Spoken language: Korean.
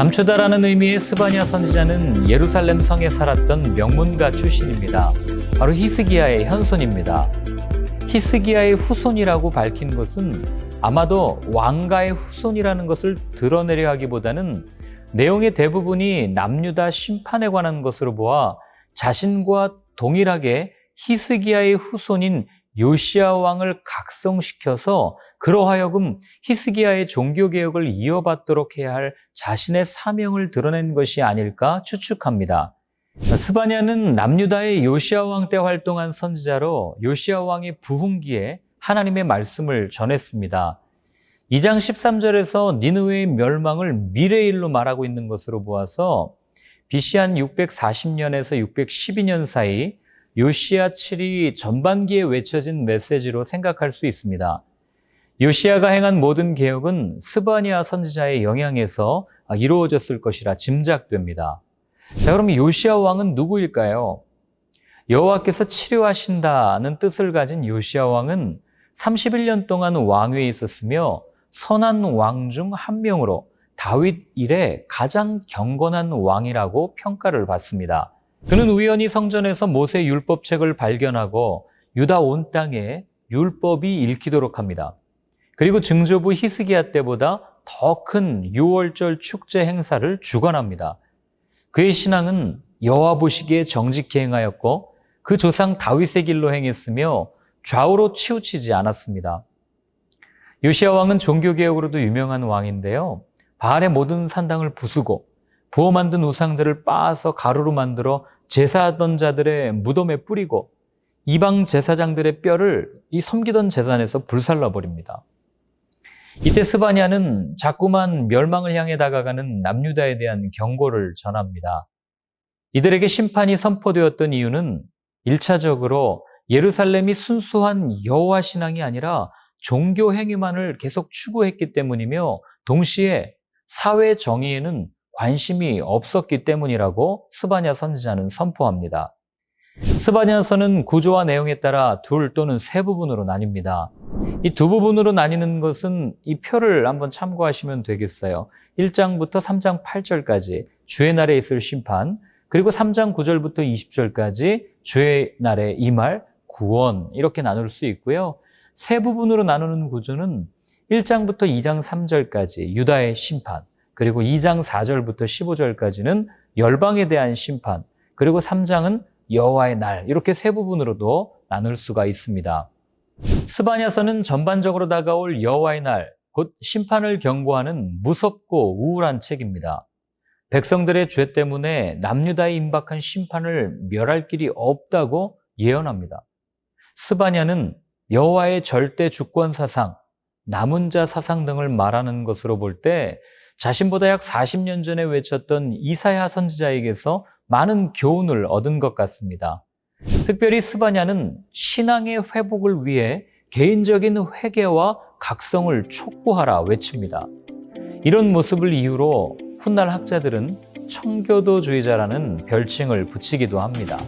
감추다라는 의미의 스바냐 선지자는 예루살렘 성에 살았던 명문가 출신입니다. 바로 히스기야의 현손입니다. 히스기야의 후손이라고 밝힌 것은 아마도 왕가의 후손이라는 것을 드러내려 하기보다는 내용의 대부분이 남유다 심판에 관한 것으로 보아 자신과 동일하게 히스기야의 후손인 요시아 왕을 각성시켜서 그러하여금 히스기야의 종교 개혁을 이어받도록 해야 할 자신의 사명을 드러낸 것이 아닐까 추측합니다. 스바냐는 남유다의 요시아 왕 때 활동한 선지자로 요시아 왕의 부흥기에 하나님의 말씀을 전했습니다. 2장 13절에서 니느웨의 멸망을 미래 일로 말하고 있는 것으로 보아서 BC 한 640년에서 612년 사이 요시아 7이 전반기에 외쳐진 메시지로 생각할 수 있습니다. 요시아가 행한 모든 개혁은 스바니아 선지자의 영향에서 이루어졌을 것이라 짐작됩니다. 자, 그럼 요시아 왕은 누구일까요? 여호와께서 치료하신다는 뜻을 가진 요시아 왕은 31년 동안 왕위에 있었으며 선한 왕 중 한 명으로 다윗 이래 가장 경건한 왕이라고 평가를 받습니다. 그는 우연히 성전에서 모세 율법책을 발견하고 유다 온 땅에 율법이 읽히도록 합니다. 그리고 증조부 히스기야 때보다 더큰 유월절 축제 행사를 주관합니다. 그의 신앙은 여호와 보시기에 정직히 행하였고 그 조상 다윗의 길로 행했으며 좌우로 치우치지 않았습니다. 요시아 왕은 종교 개혁으로도 유명한 왕인데요. 바알의 모든 산당을 부수고 부어 만든 우상들을 빻아서 가루로 만들어 제사하던 자들의 무덤에 뿌리고 이방 제사장들의 뼈를 이 섬기던 재산에서 불살라 버립니다. 이때 스바냐는 자꾸만 멸망을 향해 다가가는 남유다에 대한 경고를 전합니다. 이들에게 심판이 선포되었던 이유는 1차적으로 예루살렘이 순수한 여호와 신앙이 아니라 종교 행위만을 계속 추구했기 때문이며 동시에 사회 정의에는 관심이 없었기 때문이라고 스바냐 선지자는 선포합니다. 스바냐서는 구조와 내용에 따라 둘 또는 세 부분으로 나뉩니다. 이 두 부분으로 나뉘는 것은 이 표를 한번 참고하시면 되겠어요. 1장부터 3장 8절까지 주의 날에 있을 심판, 그리고 3장 9절부터 20절까지 주의 날에 임할 구원 이렇게 나눌 수 있고요. 세 부분으로 나누는 구조는 1장부터 2장 3절까지 유다의 심판, 그리고 2장 4절부터 15절까지는 열방에 대한 심판, 그리고 3장은 여호와의 날 이렇게 세 부분으로도 나눌 수가 있습니다. 스바냐서는 전반적으로 다가올 여호와의 날, 곧 심판을 경고하는 무섭고 우울한 책입니다. 백성들의 죄 때문에 남유다에 임박한 심판을 멸할 길이 없다고 예언합니다. 스바냐는 여호와의 절대 주권 사상, 남은 자 사상 등을 말하는 것으로 볼 때 자신보다 약 40년 전에 외쳤던 이사야 선지자에게서 많은 교훈을 얻은 것 같습니다. 특별히 스바냐는 신앙의 회복을 위해 개인적인 회개와 각성을 촉구하라 외칩니다. 이런 모습을 이유로 훗날 학자들은 청교도주의자라는 별칭을 붙이기도 합니다.